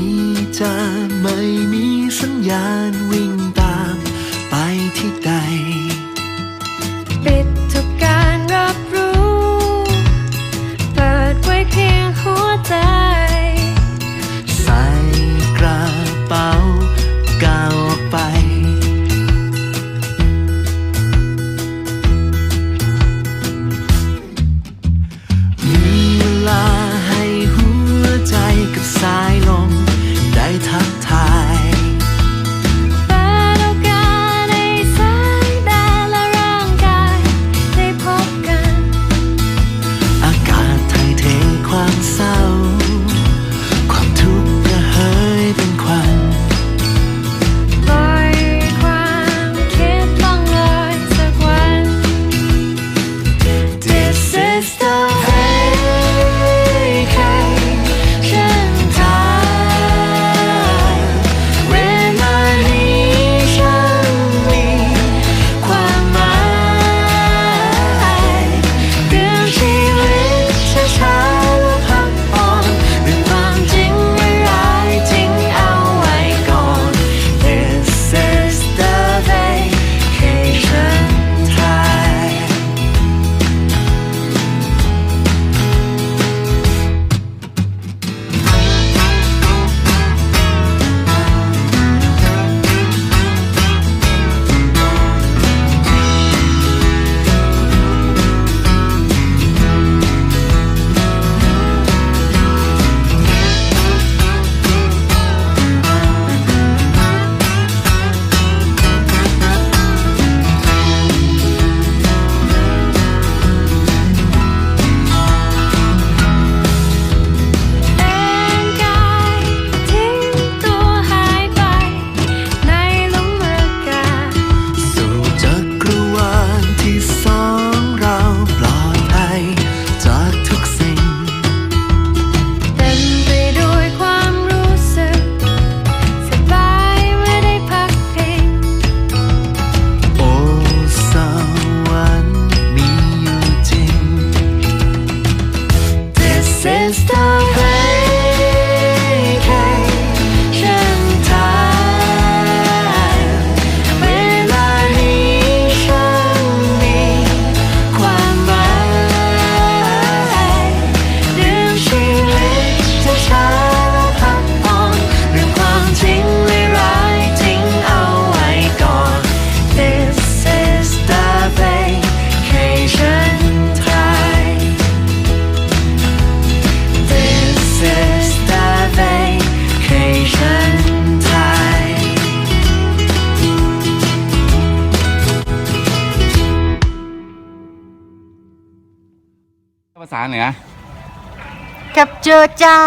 นี้จะไม่มีสัญญาณวิ่ง stop. ภาษาเหนือ แคปเจอร์เจ้า